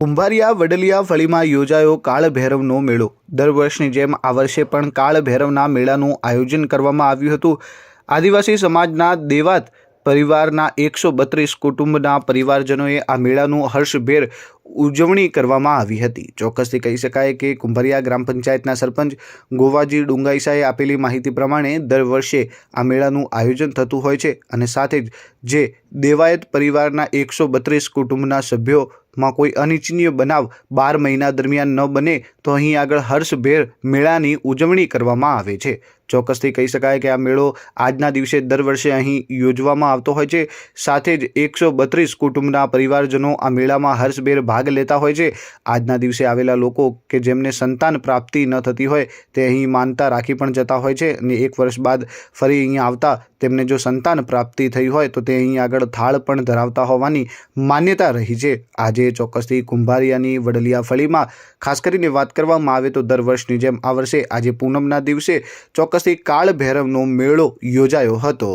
કુંભારિયા વડલિયા, ફળીમાં, યોજાયો કાળભૈરવનો મેળો. દર વર્ષની જેમ આ વર્ષે પણ કાળભૈરવના મેળાનું આયોજન કરવામાં આવ્યું હતું. આદિવાસી સમાજના દેવાત પરિવારના એકસો બત્રીસ કુટુંબના પરિવારજનોએ આ મેળાનું હર્ષભેર ઉજવણી કરવામાં આવી હતી. ચોક્કસથી કહી શકાય કે કુંભરિયા ગ્રામ પંચાયતના સરપંચ ગોવાજી ડુંગાઈસાએ આપેલી માહિતી પ્રમાણે દર વર્ષે આ મેળાનું આયોજન થતું હોય છે અને સાથે જ જે દેવાયત પરિવારના એકસો બત્રીસ કુટુંબના સભ્યોમાં કોઈ અનિચ્છનીય બનાવ બાર મહિના દરમિયાન ન બને તો અહીં આગળ હર્ષભેર મેળાની ઉજવણી કરવામાં આવે છે. ચોક્કસથી કહી શકાય કે આ મેળો આજના દિવસે દર વર્ષે અહીં યોજવામાં આવતો હોય છે. સાથે જ એકસો બત્રીસ કુટુંબના પરિવારજનો આ મેળામાં હર્ષભેર ભાગ લેતા હોય છે. આજના દિવસે આવેલા લોકો કે જેમને સંતાન પ્રાપ્તિ ન થતી હોય તે અહીં માનતા રાખી પણ જતા હોય છે અને એક વર્ષ બાદ ફરી અહીંયા આવતા તેમને જો સંતાન પ્રાપ્તિ થઈ હોય તો તે અહીં આગળ થાળ પણ ધરાવતા હોવાની માન્યતા રહી છે. આજે ચોક્કસથી કુંભારિયાની વડલિયા ફળીમાં ખાસ કરીને વાત કરવામાં આવે તો દર વર્ષની જેમ આ વર્ષે આજે પૂનમના દિવસે ચોક્કસથી કાળ ભૈરવનો મેળો યોજાયો હતો.